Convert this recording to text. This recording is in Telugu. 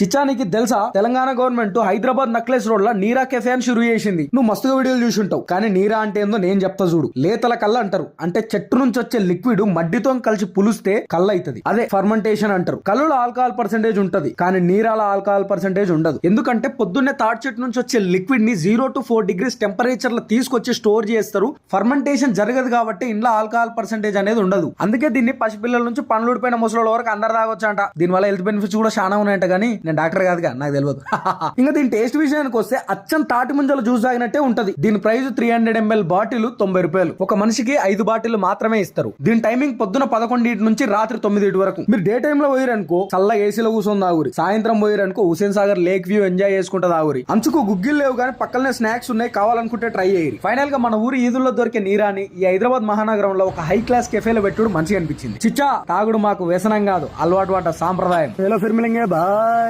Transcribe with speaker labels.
Speaker 1: చిచ్చానికి తెలుసా? తెలంగాణ గవర్నమెంట్ హైదరాబాద్ నక్లెస్ రోడ్లో నీరా కెఫే అని షురు చేసింది. నువ్వు మస్తుగా వీడియోలు చూసుంటావు. కానీ నీరా అంటే ఏందో నేను చెప్తా చూడు. లేతల కళ్ళ అంటారు. అంటే చెట్టు నుంచి వచ్చే లిక్విడ్ మడ్డితో కలిసి పులిస్తే కళ్ళ అవుతుంది అదే ఫర్మెంటేషన్ అంటారు. కళ్ళలో ఆల్కహాల్ పర్సెంటేజ్ ఉంటది. కానీ నీరాల ఆల్కహాల్ పర్సెంటేజ్ ఉండదు. ఎందుకంటే పొద్దున్నే తాటి చెట్టు నుంచి వచ్చే లిక్విడ్ని జీరో టు ఫోర్ డిగ్రీస్ టెంపరేచర్లో తీసుకొచ్చి స్టోర్ చేస్తారు. ఫర్మెంటేషన్ జరగదు కాబట్టి ఇంట్లో ఆల్కహాల్ పర్సెంటేజ్ అనేది ఉండదు. అందుకే దీన్ని పసిపిల్లల నుంచి పనులు ముసలి వరకు అందరు తాగొచ్చు అంట దీనివల్ల హెల్త్ బెనిఫిట్స్ కూడా చాలా ఉన్నాయంట కానీ నేను డాక్టర్ కాదుగా నాకు తెలియదు ఇంకా దీని టేస్ట్ విషయానికి వస్తే అచ్చం తాటి ముంజల జ్యూస్ తాగినట్టే ఉంటది. దీని price three hundred ml bottle తొంభై రూపాయలు. ఒక మనిషికి ఐదు బాటిల్ మాత్రమే ఇస్తారు. దీని టైమింగ్ పొద్దున పదకొండింటి నుంచి రాత్రి తొమ్మిది వరకు. మీరు డే టైమ్లో పోయిరనుకో చల్ల ఏసీలో కూర్చొని తాగురి. సాయంత్రం పోయిరనుకో Hussain Sagar lake view enjoy చేసుకుంటా తాగురి. అంచుకు గుగ్గిలు లేవు కానీ పక్కనే స్నాక్స్ ఉన్నాయి కావాలనుకుంటే ట్రై చేయరు. ఫైనల్గా మన ఊరి ఈదుల్లో దొరికే నీరాని ఈ హైదరాబాద్ మహానగరంలో ఒక హై క్లాస్ కెఫేలో పెట్టుడు మంచిగా అనిపించింది. చిచ్చా తాగుడు మాకు వ్యసనం కాదు అలవాటు వాట సాంప్రదాయం. హలో ఫిర్మిలింగే బాయ్.